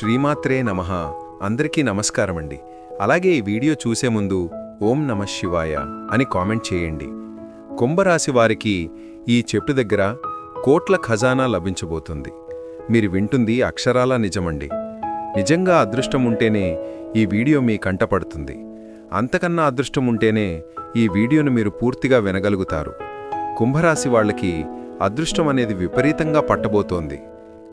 శ్రీమాత్రే నమః. అందరికీ నమస్కారమండి. అలాగే ఈ వీడియో చూసే ముందు ఓం నమ శివాయ అని కామెంట్ చేయండి. కుంభరాశి వారికి ఈ చెట్టు దగ్గర కోట్ల ఖజానా లభించబోతుంది. మీరు వింటుంది అక్షరాలా నిజమండి. నిజంగా అదృష్టం ఉంటేనే ఈ వీడియో మీ కంటపడుతుంది అంతకన్నా అదృష్టం ఉంటేనే ఈ వీడియోను మీరు పూర్తిగా వినగలుగుతారు. కుంభరాశి వాళ్ళకి అదృష్టం అనేది విపరీతంగా పట్టబోతోంది.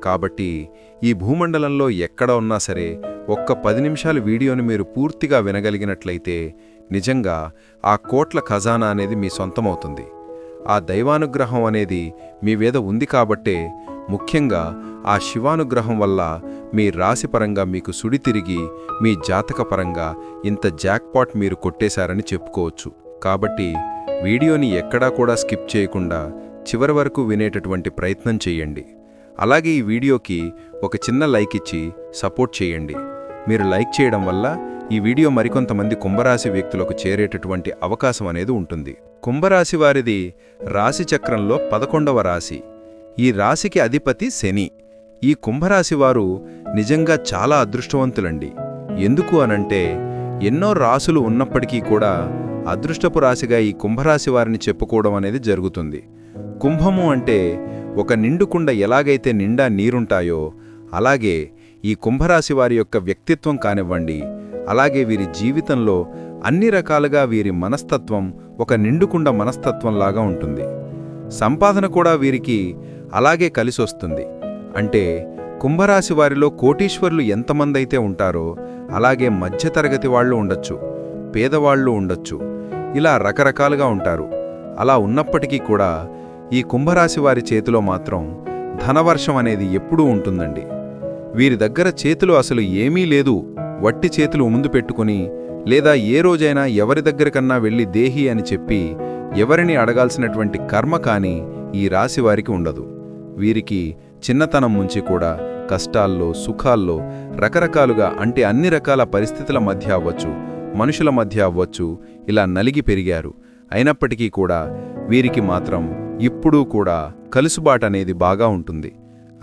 కాబట్టి ఈ భూమండలంలో ఎక్కడ ఉన్నా సరే ఒక్క పది నిమిషాల వీడియోని మీరు పూర్తిగా వినగలిగినట్లయితే నిజంగా ఆ కోట్ల ఖజానా అనేది మీ సొంతమవుతుంది. ఆ దైవానుగ్రహం అనేది మీ మీద ఉంది కాబట్టే ముఖ్యంగా ఆ శివానుగ్రహం వల్ల మీ రాశిపరంగా మీకు సుడి తిరిగి మీ జాతకపరంగా ఇంత జాక్పాట్ మీరు కొట్టేశారని చెప్పుకోవచ్చు. కాబట్టి వీడియోని ఎక్కడా కూడా స్కిప్ చేయకుండా చివరి వరకు వినేటటువంటి ప్రయత్నం చేయండి. అలాగే ఈ వీడియోకి ఒక చిన్న లైక్ ఇచ్చి సపోర్ట్ చేయండి. మీరు లైక్ చేయడం వల్ల ఈ వీడియో మరికొంతమంది కుంభరాశి వ్యక్తులకు చేరేటటువంటి అవకాశం అనేది ఉంటుంది. కుంభరాశి వారిది రాశి చక్రంలో పదకొండవ రాశి. ఈ రాశికి అధిపతి శని. ఈ కుంభరాశి వారు నిజంగా చాలా అదృష్టవంతులండి. ఎందుకు అనంటే ఎన్నో రాసులు ఉన్నప్పటికీ కూడా అదృష్టపు రాశిగా ఈ కుంభరాశి వారిని చెప్పుకోవడం అనేది జరుగుతుంది. కుంభము అంటే ఒక నిండుకుండ ఎలాగైతే నిండా నీరుంటాయో అలాగే ఈ కుంభరాశి వారి యొక్క వ్యక్తిత్వం కానివ్వండి అలాగే వీరి జీవితంలో అన్ని రకాలుగా వీరి మనస్తత్వం ఒక నిండుకుండ మనస్తత్వంలాగా ఉంటుంది. సంపాదన కూడా వీరికి అలాగే కలిసొస్తుంది. అంటే కుంభరాశి వారిలో కోటీశ్వర్లు ఎంతమందైతే ఉంటారో అలాగే మధ్యతరగతి వాళ్ళు ఉండొచ్చు పేదవాళ్ళు ఉండొచ్చు ఇలా రకరకాలుగా ఉంటారు. అలా ఉన్నప్పటికీ కూడా ఈ కుంభరాశి వారి చేతిలో మాత్రం ధనవర్షం అనేది ఎప్పుడూ ఉంటుందండి. వీరి దగ్గర చేతులు అసలు ఏమీ లేదు. వట్టి చేతులు ముందు పెట్టుకుని లేదా ఏ రోజైనా ఎవరి దగ్గరకన్నా వెళ్ళి దేహి అని చెప్పి ఎవరిని అడగాల్సినటువంటి కర్మ కాని ఈ రాశి వారికి ఉండదు. వీరికి చిన్నతనం నుంచి కూడా కష్టాల్లో సుఖాల్లో రకరకాలుగా అంటే అన్ని రకాల పరిస్థితుల మధ్య అవ్వచ్చు మనుషుల మధ్య అవ్వచ్చు ఇలా నలిగి పెరిగారు. అయినప్పటికీ కూడా వీరికి మాత్రం ఇప్పుడూ కూడా కలుసుబాట అనేది బాగా ఉంటుంది.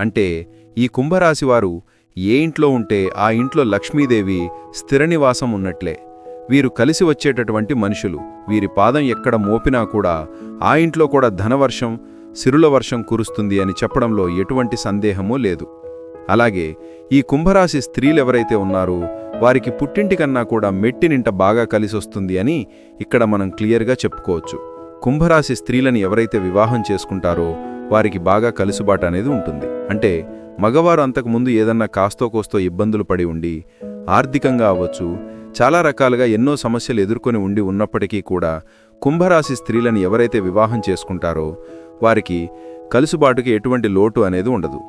అంటే ఈ కుంభరాశివారు ఏ ఇంట్లో ఉంటే ఆ ఇంట్లో లక్ష్మీదేవి స్థిర నివాసం ఉన్నట్లే వీరు కలిసి వచ్చేటటువంటి మనుషులు వీరి పాదం ఎక్కడ మోపినా కూడా ఆ ఇంట్లో కూడా ధనవర్షం సిరుల వర్షం కురుస్తుంది అని చెప్పడంలో ఎటువంటి సందేహమూ లేదు. అలాగే ఈ కుంభరాశి స్త్రీలెవరైతే ఉన్నారో వారికి పుట్టింటికన్నా కూడా మెట్టినింట బాగా కలిసొస్తుంది అని ఇక్కడ మనం క్లియర్గా చెప్పుకోవచ్చు. కుంభరాశి స్త్రీలని ఎవరైతే వివాహం చేసుకుంటారో వారికి బాగా కలుసుబాటు అనేది ఉంటుంది. అంటే మగవారు అంతకుముందు ఏదన్నా కాస్తో కోస్తో ఇబ్బందులు పడి ఉండి ఆర్థికంగా అవ్వచ్చు చాలా రకాలుగా ఎన్నో సమస్యలు ఎదుర్కొని ఉండి ఉన్నప్పటికీ కూడా కుంభరాశి స్త్రీలను ఎవరైతే వివాహం చేసుకుంటారో వారికి కలుసుబాటుకి ఎటువంటి లోటు అనేది ఉండదు.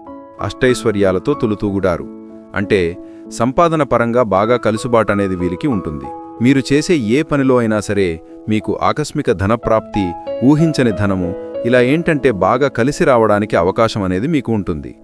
అష్టైశ్వర్యాలతో తులుతూగుడారు. అంటే సంపాదన పరంగా బాగా కలుసుబాటు అనేది వీరికి ఉంటుంది. మీరు చేసే ఏ పనిలో అయినా సరే మీకు ఆకస్మిక ధనప్రాప్తి ఊహించని ధనము ఇలా ఏంటంటే బాగా కలిసి రావడానికి అవకాశం అనేది మీకు ఉంటుంది.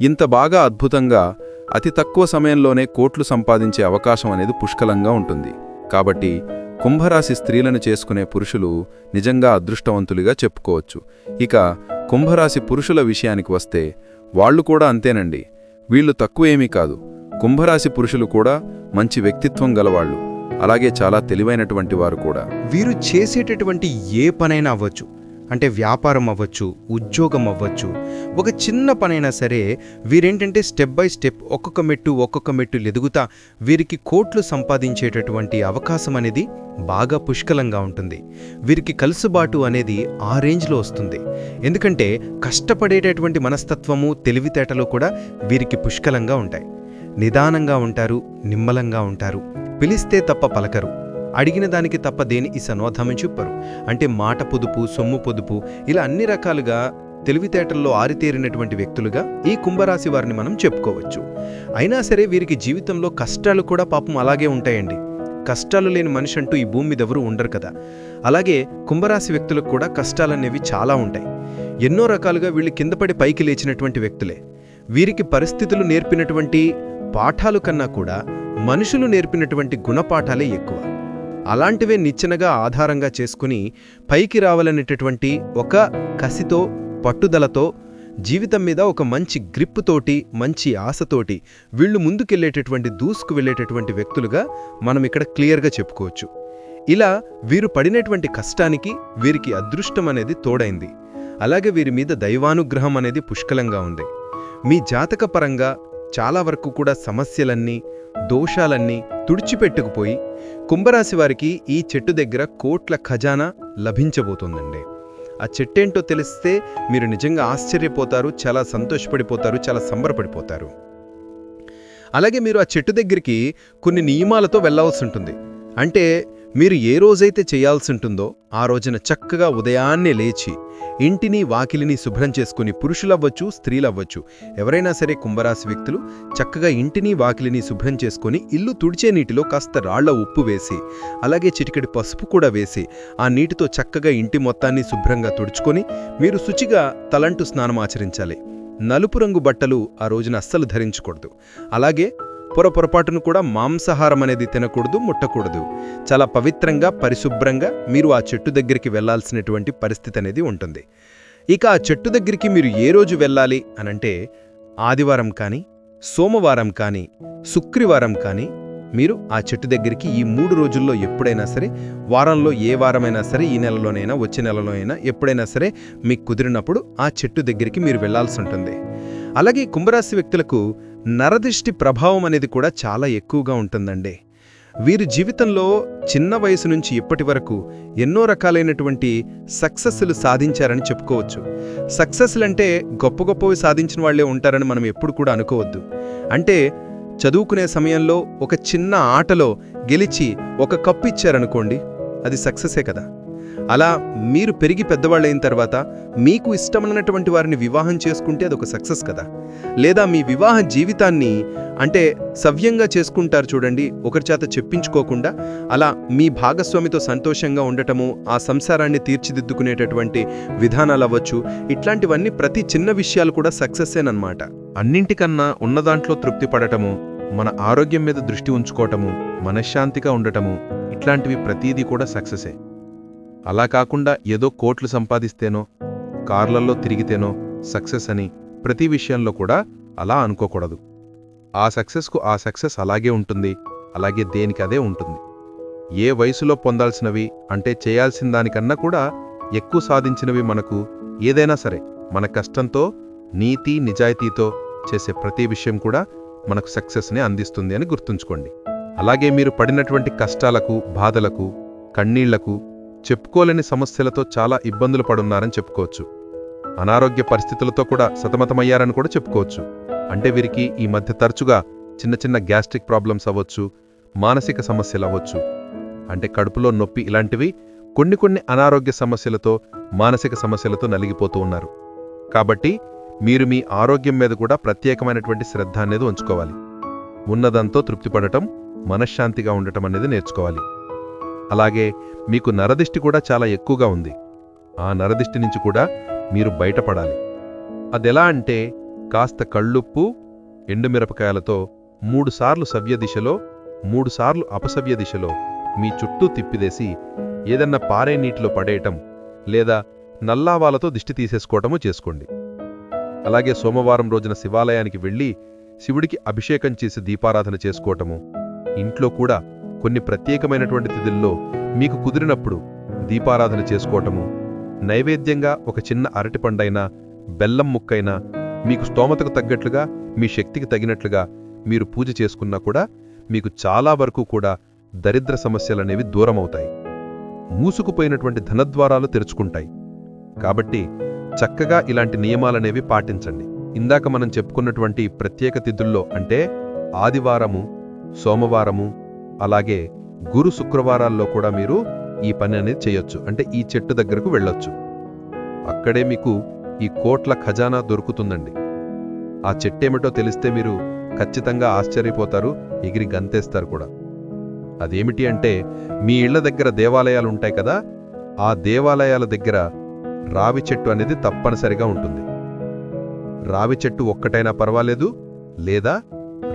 ఇంత బాగా అద్భుతంగా అతి తక్కువ సమయంలోనే కోట్లు సంపాదించే అవకాశం అనేది పుష్కలంగా ఉంటుంది. కాబట్టి కుంభరాశి స్త్రీలను చేసుకునే పురుషులు నిజంగా అదృష్టవంతులుగా చెప్పుకోవచ్చు. ఇక కుంభరాశి పురుషుల విషయానికి వస్తే వాళ్ళు కూడా అంతేనండి. వీళ్ళు తక్కువేమీ కాదు. కుంభరాశి పురుషులు కూడా మంచి వ్యక్తిత్వం గలవాళ్ళు. అలాగే చాలా తెలివైనటువంటి వారు కూడా. వీరు చేసేటటువంటి ఏ పనైనా అవ్వచ్చు. అంటే వ్యాపారం అవ్వచ్చు ఉద్యోగం అవ్వచ్చు. ఒక చిన్న పనైనా సరే వీరేంటంటే స్టెప్ బై స్టెప్ ఒక్కొక్క మెట్టు ఒక్కొక్క మెట్టు ఎదుగుతా వీరికి కోట్లు సంపాదించేటటువంటి అవకాశం అనేది బాగా పుష్కలంగా ఉంటుంది. వీరికి కలుసుబాటు అనేది ఆ రేంజ్లో వస్తుంది. ఎందుకంటే కష్టపడేటటువంటి మనస్తత్వము తెలివితేటలు కూడా వీరికి పుష్కలంగా ఉంటాయి. నిదానంగా ఉంటారు నిమ్మలంగా ఉంటారు. పిలిస్తే తప్ప పలకరు. అడిగిన దానికి తప్ప దేని ఈ సనోధమని చెప్పరు. అంటే మాట పొదుపు సొమ్ము పొదుపు ఇలా అన్ని రకాలుగా తెలివితేటల్లో ఆరితేరినటువంటి వ్యక్తులుగా ఈ కుంభరాశి వారిని మనం చెప్పుకోవచ్చు. అయినా సరే వీరికి జీవితంలో కష్టాలు కూడా పాపం అలాగే ఉంటాయండి. కష్టాలు లేని మనిషి అంటూ ఈ భూమి మీద ఎవరూ ఉండరు కదా. అలాగే కుంభరాశి వ్యక్తులకు కూడా కష్టాలనేవి చాలా ఉంటాయి. ఎన్నో రకాలుగా వీళ్ళు కిందపడి పైకి లేచినటువంటి వ్యక్తులే. వీరికి పరిస్థితులు నేర్పినటువంటి పాఠాలు కన్నా కూడా మనుషులు నేర్పినటువంటి గుణపాఠాలే ఎక్కువ. అలాంటివే నిచ్చెనగా ఆధారంగా చేసుకుని పైకి రావాలనేటటువంటి ఒక కసితో పట్టుదలతో జీవితం మీద ఒక మంచి గ్రిప్పుతోటి మంచి ఆశతోటి వీళ్ళు ముందుకెళ్ళేటటువంటి దూసుకు వెళ్ళేటటువంటి వ్యక్తులుగా మనం ఇక్కడ క్లియర్గా చెప్పుకోవచ్చు. ఇలా వీరు పడినటువంటి కష్టానికి వీరికి అదృష్టం అనేది తోడైంది. అలాగే వీరి మీద దైవానుగ్రహం అనేది పుష్కలంగా ఉంది. మీ జాతకపరంగా చాలా వరకు కూడా సమస్యలన్నీ దోషాలన్నీ తుడిచిపెట్టుకుపోయి కుంభరాశి వారికి ఈ చెట్టు దగ్గర కోట్ల ఖజానా లభించబోతోందండి. ఆ చెట్టేంటో తెలిస్తే మీరు నిజంగా ఆశ్చర్యపోతారు చాలా సంతోషపడిపోతారు చాలా సంబరపడిపోతారు. అలాగే మీరు ఆ చెట్టు దగ్గరికి కొన్ని నియమాలతో వెళ్ళవలసి ఉంటుంది. అంటే మీరు ఏ రోజైతే చేయాల్సి ఉంటుందో ఆ రోజున చక్కగా ఉదయాన్నే లేచి ఇంటిని వాకిలిని శుభ్రం చేసుకుని పురుషులవ్వచ్చు స్త్రీలవ్వచ్చు ఎవరైనా సరే కుంభరాశి వ్యక్తులు చక్కగా ఇంటిని వాకిలిని శుభ్రం చేసుకొని ఇల్లు తుడిచే నీటిలో కాస్త రాళ్ళ ఉప్పు వేసి అలాగే చిటికెడి పసుపు కూడా వేసి ఆ నీటితో చక్కగా ఇంటి మొత్తాన్ని శుభ్రంగా తుడుచుకొని మీరు శుచిగా తలంటు స్నానం ఆచరించాలి. నలుపు రంగు బట్టలు ఆ రోజున అస్సలు ధరించకూడదు. అలాగే పొర పొరపాటును కూడా మాంసాహారం అనేది తినకూడదు ముట్టకూడదు. చాలా పవిత్రంగా పరిశుభ్రంగా మీరు ఆ చెట్టు దగ్గరికి వెళ్ళాల్సినటువంటి పరిస్థితి అనేది ఉంటుంది. ఇక ఆ చెట్టు దగ్గరికి మీరు ఏ రోజు వెళ్ళాలి అనంటే ఆదివారం కానీ సోమవారం కానీ శుక్రవారం కానీ మీరు ఆ చెట్టు దగ్గరికి ఈ మూడు రోజుల్లో ఎప్పుడైనా సరే వారంలో ఏ వారమైనా సరే ఈ నెలలోనైనా వచ్చే నెలలో అయినా ఎప్పుడైనా సరే మీకు కుదిరినప్పుడు ఆ చెట్టు దగ్గరికి మీరు వెళ్ళాల్సి ఉంటుంది. అలాగే కుంభరాశి వ్యక్తులకు నరదిష్టి ప్రభావం అనేది కూడా చాలా ఎక్కువగా ఉంటుందండి. వీరి జీవితంలో చిన్న వయసు నుంచి ఇప్పటి వరకు ఎన్నో రకాలైనటువంటి సక్సెస్లు సాధించారని చెప్పుకోవచ్చు. సక్సెస్లు అంటే గొప్ప గొప్పవి సాధించిన వాళ్ళే ఉంటారని మనం ఎప్పుడు కూడా అనుకోవద్దు. అంటే చదువుకునే సమయంలో ఒక చిన్న ఆటలో గెలిచి ఒక కప్పు ఇచ్చారనుకోండి అది సక్సెసే కదా. అలా మీరు పెరిగి పెద్దవాళ్ళైన తర్వాత మీకు ఇష్టమైనటువంటి వారిని వివాహం చేసుకుంటే అదొక సక్సెస్ కదా. లేదా మీ వివాహ జీవితాన్ని అంటే సవ్యంగా చేసుకుంటారు చూడండి ఒకరి చేత చెప్పించుకోకుండా అలా మీ భాగస్వామితో సంతోషంగా ఉండటము ఆ సంసారాన్ని తీర్చిదిద్దుకునేటటువంటి విధానాలు అవ్వచ్చు. ఇట్లాంటివన్నీ ప్రతి చిన్న విషయాలు కూడా సక్సెస్సేనమాట అన్నింటికన్నా ఉన్నదాంట్లో తృప్తి పడటము మన ఆరోగ్యం మీద దృష్టి ఉంచుకోవటము మనశ్శాంతిగా ఉండటము ఇట్లాంటివి ప్రతీదీ కూడా సక్సెసే. అలా కాకుండా ఏదో కోట్లు సంపాదిస్తేనో కార్లల్లో తిరిగితేనో సక్సెస్ అని ప్రతి విషయంలో కూడా అలా అనుకోకూడదు. ఆ సక్సెస్కు ఆ సక్సెస్ అలాగే ఉంటుంది అలాగే దేనికి అదే ఉంటుంది. ఏ వయసులో పొందాల్సినవి అంటే చేయాల్సిన దానికన్నా కూడా ఎక్కువ సాధించినవి మనకు ఏదైనా సరే మన కష్టంతో నీతి నిజాయితీతో చేసే ప్రతి విషయం కూడా మనకు సక్సెస్ని అందిస్తుంది అని గుర్తుంచుకోండి. అలాగే మీరు పడినటువంటి కష్టాలకు బాధలకు కన్నీళ్ళకు చెప్పుకోలేని సమస్యలతో చాలా ఇబ్బందులు పడున్నారని చెప్పుకోవచ్చు. అనారోగ్య పరిస్థితులతో కూడా సతమతమయ్యారని కూడా చెప్పుకోవచ్చు. అంటే వీరికి ఈ మధ్య తరచుగా చిన్న చిన్న గ్యాస్ట్రిక్ ప్రాబ్లమ్స్ అవ్వచ్చు మానసిక సమస్యలు అవ్వచ్చు. అంటే కడుపులో నొప్పి ఇలాంటివి కొన్ని కొన్ని అనారోగ్య సమస్యలతో మానసిక సమస్యలతో నలిగిపోతూ ఉన్నారు. కాబట్టి మీరు మీ ఆరోగ్యం మీద కూడా ప్రత్యేకమైనటువంటి శ్రద్ధ అనేది ఉంచుకోవాలి. ఉన్నదంతో తృప్తిపడటం మనశ్శాంతిగా ఉండటం అనేది నేర్చుకోవాలి. అలాగే మీకు నరదిష్టి కూడా చాలా ఎక్కువగా ఉంది. ఆ నరదిష్టి నుంచి కూడా మీరు బయటపడాలి. అదెలా అంటే కాస్త కళ్ళుప్పు ఎండుమిరపకాయలతో మూడుసార్లు సవ్య దిశలో మూడుసార్లు అపసవ్య దిశలో మీ చుట్టూ తిప్పిదేసి ఏదన్నా పారే నీటిలో పడేయటం లేదా నల్లావాలతో దిష్టి తీసేసుకోవటము చేసుకోండి. అలాగే సోమవారం రోజున శివాలయానికి వెళ్ళి శివుడికి అభిషేకం చేసి దీపారాధన చేసుకోవటము ఇంట్లో కూడా కొన్ని ప్రత్యేకమైనటువంటి తిథుల్లో మీకు కుదిరినప్పుడు దీపారాధన చేసుకోవటము నైవేద్యంగా ఒక చిన్న అరటిపండైనా బెల్లం ముక్కైనా మీకు స్తోమతకు తగ్గట్లుగా మీ శక్తికి తగినట్లుగా మీరు పూజ చేసుకున్నా కూడా మీకు చాలా వరకు కూడా దరిద్ర సమస్యలనేవి దూరమవుతాయి. మూసుకుపోయినటువంటి ధనద్వారాలు తెరుచుకుంటాయి. కాబట్టి చక్కగా ఇలాంటి నియమాలనేవి పాటించండి. ఇందాక మనం చెప్పుకున్నటువంటి ప్రత్యేక తిథుల్లో అంటే ఆదివారము సోమవారము అలాగే గురు శుక్రవారాల్లో కూడా మీరు ఈ పని అనేది చేయొచ్చు. అంటే ఈ చెట్టు దగ్గరకు వెళ్ళొచ్చు. అక్కడే మీకు ఈ కోట్ల ఖజానా దొరుకుతుందండి. ఆ చెట్టేమిటో తెలిస్తే మీరు ఖచ్చితంగా ఆశ్చర్యపోతారు ఎగిరి గంతేస్తారు కూడా. అదేమిటి అంటే మీ ఇళ్ళ దగ్గర దేవాలయాలు ఉంటాయి కదా ఆ దేవాలయాల దగ్గర రావి చెట్టు అనేది తప్పనిసరిగా ఉంటుంది. రావి చెట్టు ఒక్కటైనా పర్వాలేదు లేదా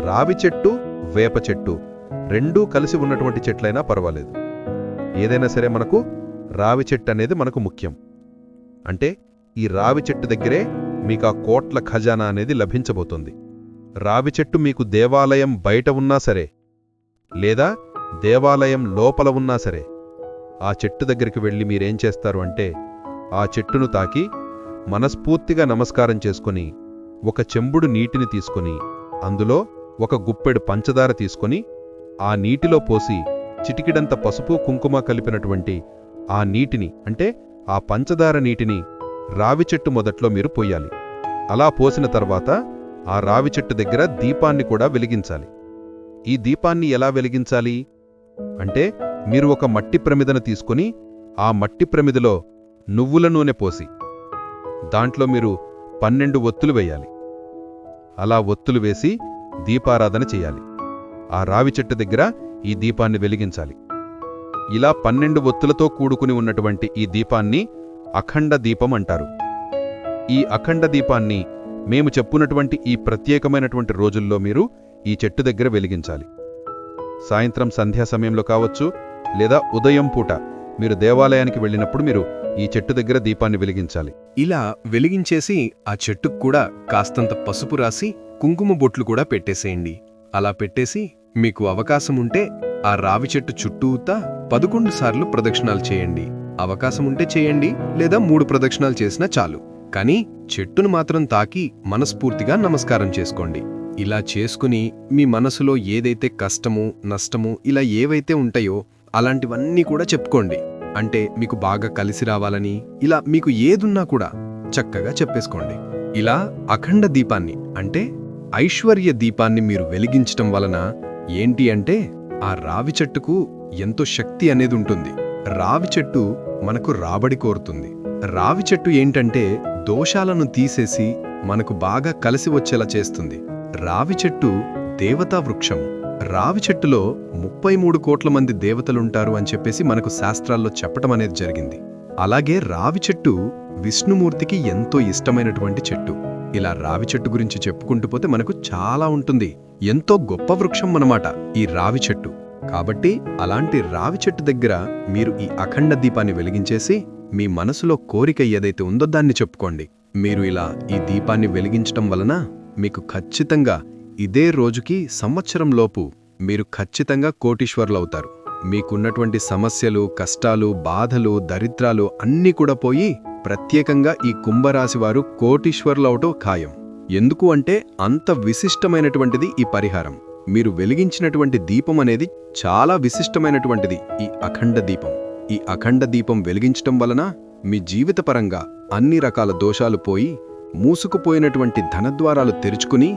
రావి చెట్టు వేప చెట్టు రెండూ కలిసి ఉన్నటువంటి చెట్లైనా పర్వాలేదు. ఏదైనా సరే మనకు రావి చెట్టు అనేది మనకు ముఖ్యం. అంటే ఈ రావి చెట్టు దగ్గరే మీకు ఆ కోట్ల ఖజానా అనేది లభించబోతుంది. రావి చెట్టు మీకు దేవాలయం బయట ఉన్నా సరే లేదా దేవాలయం లోపల ఉన్నా సరే ఆ చెట్టు దగ్గరికి వెళ్ళి మీరేం చేస్తారు అంటే ఆ చెట్టును తాకి మనస్ఫూర్తిగా నమస్కారం చేసుకొని ఒక చెంబుడు నీటిని తీసుకొని అందులో ఒక గుప్పెడు పంచదార తీసుకొని ఆ నీటిలో పోసి చిటికిడంత పసుపు కుంకుమ కలిపినటువంటి ఆ నీటిని అంటే ఆ పంచదార నీటిని రావి చెట్టు మొదట్లో మీరు పోయాలి. అలా పోసిన తర్వాత ఆ రావి చెట్టు దగ్గర దీపాన్ని కూడా వెలిగించాలి. ఈ దీపాన్ని ఎలా వెలిగించాలి? అంటే మీరు ఒక మట్టి ప్రమిదను తీసుకొని ఆ మట్టి ప్రమిదలో నువ్వుల నూనె పోసి దాంట్లో మీరు పన్నెండు ఒత్తులు వేయాలి. అలా ఒత్తులు వేసి దీపారాధన చేయాలి. ఆ రావి చెట్టు దగ్గర ఈ దీపాన్ని వెలిగించాలి. ఇలా పన్నెండు ఒత్తులతో కూడుకుని ఉన్నటువంటి ఈ దీపాన్ని అఖండ దీపం అంటారు. ఈ అఖండ దీపాన్ని మేము చెప్పున్నటువంటి ఈ ప్రత్యేకమైనటువంటి రోజుల్లో మీరు ఈ చెట్టు దగ్గర వెలిగించాలి. సాయంత్రం సంధ్యా సమయంలో కావచ్చు లేదా ఉదయం పూట మీరు దేవాలయానికి వెళ్ళినప్పుడు మీరు ఈ చెట్టు దగ్గర దీపాన్ని వెలిగించాలి. ఇలా వెలిగించేసి ఆ చెట్టుకు కూడా కాస్తంత పసుపు రాసి కుంకుమ బొట్లు కూడా పెట్టేసేయండి. అలా పెట్టేసి మీకు అవకాశం ఉంటే ఆ రావి చెట్టు చుట్టూతా పదకొండు సార్లు ప్రదక్షిణాలు చేయండి. అవకాశం ఉంటే చేయండి లేదా మూడు ప్రదక్షిణాలు చేసినా చాలు. కానీ చెట్టును మాత్రం తాకి మనస్ఫూర్తిగా నమస్కారం చేసుకోండి. ఇలా చేసుకుని మీ మనసులో ఏదైతే కష్టము నష్టము ఇలా ఏవైతే ఉంటాయో అలాంటివన్నీ కూడా చెప్పుకోండి. అంటే మీకు బాగా కలిసి రావాలని ఇలా మీకు ఏదున్నా కూడా చక్కగా చెప్పేసుకోండి. ఇలా అఖండ దీపాన్ని అంటే ఐశ్వర్య దీపాన్ని మీరు వెలిగించటం వలన ఏంటి అంటే ఆ రావి చెట్టుకు ఎంతో శక్తి అనేది ఉంటుంది. రావి చెట్టు మనకు రాబడి కోరుతుంది. రావి చెట్టు ఏంటంటే దోషాలను తీసేసి మనకు బాగా కలిసి వచ్చేలా చేస్తుంది. రావి చెట్టు దేవతా వృక్షం రావి చెట్టులో ముప్పై మూడు కోట్ల మంది దేవతలుంటారు అని చెప్పేసి మనకు శాస్త్రాల్లో చెప్పటం అనేది జరిగింది. అలాగే రావి చెట్టు విష్ణుమూర్తికి ఎంతో ఇష్టమైనటువంటి చెట్టు. ఇలా రావి చెట్టు గురించి చెప్పుకుంటూ పోతే మనకు చాలా ఉంటుంది. ఎంతో గొప్ప వృక్షం అన్నమాట ఈ రావి చెట్టు. కాబట్టి అలాంటి రావి చెట్టు దగ్గర మీరు ఈ అఖండ దీపాన్ని వెలిగించేసి మీ మనసులో కోరిక ఏదైతే ఉందో దాన్ని చెప్పుకోండి. మీరు ఇలా ఈ దీపాన్ని వెలిగించటం వలన మీకు ఖచ్చితంగా ఇదే రోజుకి సంవత్సరంలోపు మీరు ఖచ్చితంగా కోటీశ్వరులవుతారు మీకున్నటువంటి సమస్యలు కష్టాలు బాధలు దరిద్రాలు అన్నీ కూడా పోయి ప్రత్యేకంగా ఈ కుంభరాశి వారు కోటీశ్వరులవటం ఖాయం. ఎందుకు అంటే అంత విశిష్టమైనటువంటిది ఈ పరిహారం. మీరు వెలిగించినటువంటి దీపం అనేది చాలా విశిష్టమైనటువంటిది ఈ అఖండ దీపం. ఈ అఖండ దీపం వెలిగించటం వలన మీ జీవితపరంగా అన్ని రకాల దోషాలు పోయి మూసుకుపోయినటువంటి ధనద్వారాలు తెరుచుకుని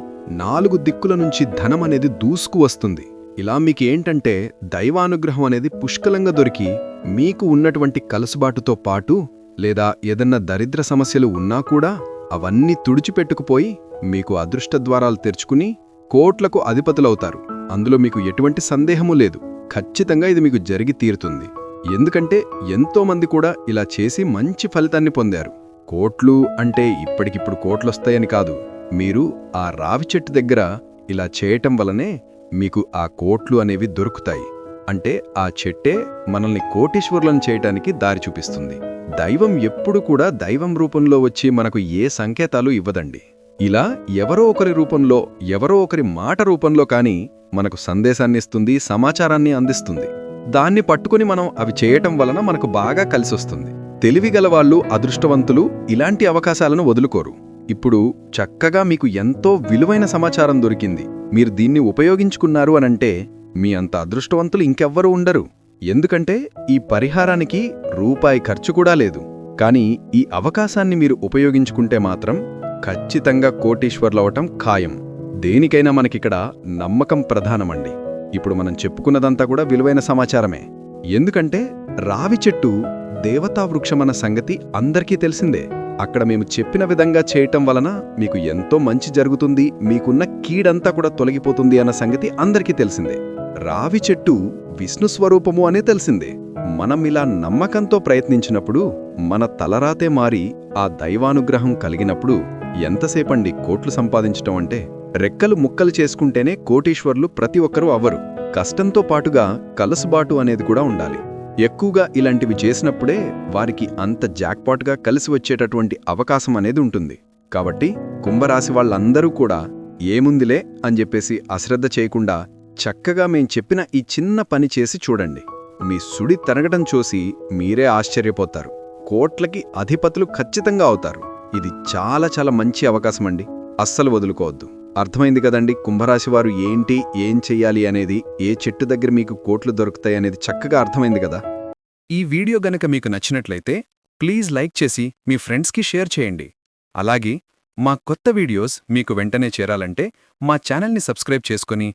నాలుగు దిక్కుల నుంచి ధనం అనేది దూసుకువస్తుంది ఇలా మీకేంటంటే దైవానుగ్రహం అనేది పుష్కలంగా దొరికి మీకు ఉన్నటువంటి కలసుబాటుతో పాటు లేదా ఏదన్నా దరిద్ర సమస్యలు ఉన్నా కూడా అవన్నీ తుడిచిపెట్టుకుపోయి మీకు అదృష్ట ద్వారాలు తెరుచుకుని కోట్లకు అధిపతులవుతారు. అందులో మీకు ఎటువంటి సందేహము లేదు. ఖచ్చితంగా ఇది మీకు జరిగి తీరుతుంది. ఎందుకంటే ఎంతోమంది కూడా ఇలా చేసి మంచి ఫలితాన్ని పొందారు. కోట్లు అంటే ఇప్పటికిప్పుడు కోట్లొస్తాయని కాదు. మీరు ఆ రావి చెట్టు దగ్గర ఇలా చేయటం వలనే మీకు ఆ కోట్లు అనేవి దొరుకుతాయి. అంటే ఆ చెట్టే మనల్ని కోటీశ్వరులను చేయటానికి దారి చూపిస్తుంది. దైవం ఎప్పుడు కూడా దైవం రూపంలో వచ్చి మనకు ఏ సంకేతాలు ఇవ్వదండి. ఇలా ఎవరో ఒకరి రూపంలో ఎవరో ఒకరి మాట రూపంలో కానీ మనకు సందేశాన్ని ఇస్తుంది సమాచారాన్ని అందిస్తుంది. దాన్ని పట్టుకుని మనం అవి చేయటం వలన మనకు బాగా కలిసొస్తుంది. తెలివిగలవాళ్ళు అదృష్టవంతులు ఇలాంటి అవకాశాలను వదులుకోరు. ఇప్పుడు చక్కగా మీకు ఎంతో విలువైన సమాచారం దొరికింది. మీరు దీన్ని ఉపయోగించుకున్నారు అనంటే మీ అంత అదృష్టవంతులు ఇంకెవ్వరూ ఉండరు. ఎందుకంటే ఈ పరిహారానికి రూపాయి ఖర్చు కూడా లేదు. కానీ ఈ అవకాశాన్ని మీరు ఉపయోగించుకుంటే మాత్రం ఖచ్చితంగా కోటీశ్వర్లవటం ఖాయం. దేనికైనా మనకిక్కడ నమ్మకం ప్రధానమండి. ఇప్పుడు మనం చెప్పుకున్నదంతా కూడా విలువైన సమాచారమే. ఎందుకంటే రావి చెట్టు దేవతావృక్షమన్న సంగతి అందరికీ తెలిసిందే. అక్కడ మేము చెప్పిన విధంగా చేయటం వలన మీకు ఎంతో మంచి జరుగుతుంది మీకున్న కీడంతా కూడా తొలగిపోతుంది అన్న సంగతి అందరికీ తెలిసిందే. రావి చెట్టు విష్ణు స్వరూపము అనే తెలిసిందే. మనం ఇలా నమ్మకంతో ప్రయత్నించినప్పుడు మన తలరాతే మారి ఆ దైవానుగ్రహం కలిగినప్పుడు ఎంతసేపండి కోట్లు సంపాదించటం అంటే? రెక్కలు ముక్కలు చేసుకుంటేనే కోటీశ్వర్లు ప్రతి ఒక్కరూ అవ్వరు. కష్టంతో పాటుగా కలసుబాటు అనేది కూడా ఉండాలి. ఎక్కువగా ఇలాంటివి చేసినప్పుడే వారికి అంత జాక్పాట్గా కలిసి వచ్చేటటువంటి అవకాశం అనేది ఉంటుంది. కాబట్టి కుంభరాశి వాళ్ళందరూ కూడా ఏముందిలే అని చెప్పేసి అశ్రద్ధ చేయకుండా చక్కగా మేం చెప్పిన ఈ చిన్న పని చేసి చూడండి. మీ సుడి తరగటం చూసి మీరే ఆశ్చర్యపోతారు. కోట్లకి అధిపతులు ఖచ్చితంగా అవుతారు. ఇది చాలా చాలా మంచి అవకాశం అండి అస్సలు వదులుకోవద్దు. అర్థమైంది కదండి కుంభరాశివారు ఏంటి ఏం చెయ్యాలి అనేది ఏ చెట్టు దగ్గర మీకు కోట్లు దొరుకుతాయి అనేది చక్కగా అర్థమైంది కదా? ఈ వీడియో గనక మీకు నచ్చినట్లయితే ప్లీజ్ లైక్ చేసి మీ ఫ్రెండ్స్కి షేర్ చేయండి. అలాగే మా కొత్త వీడియోస్ మీకు వెంటనే చేరాలంటే మా ఛానల్ని సబ్స్క్రైబ్ చేసుకుని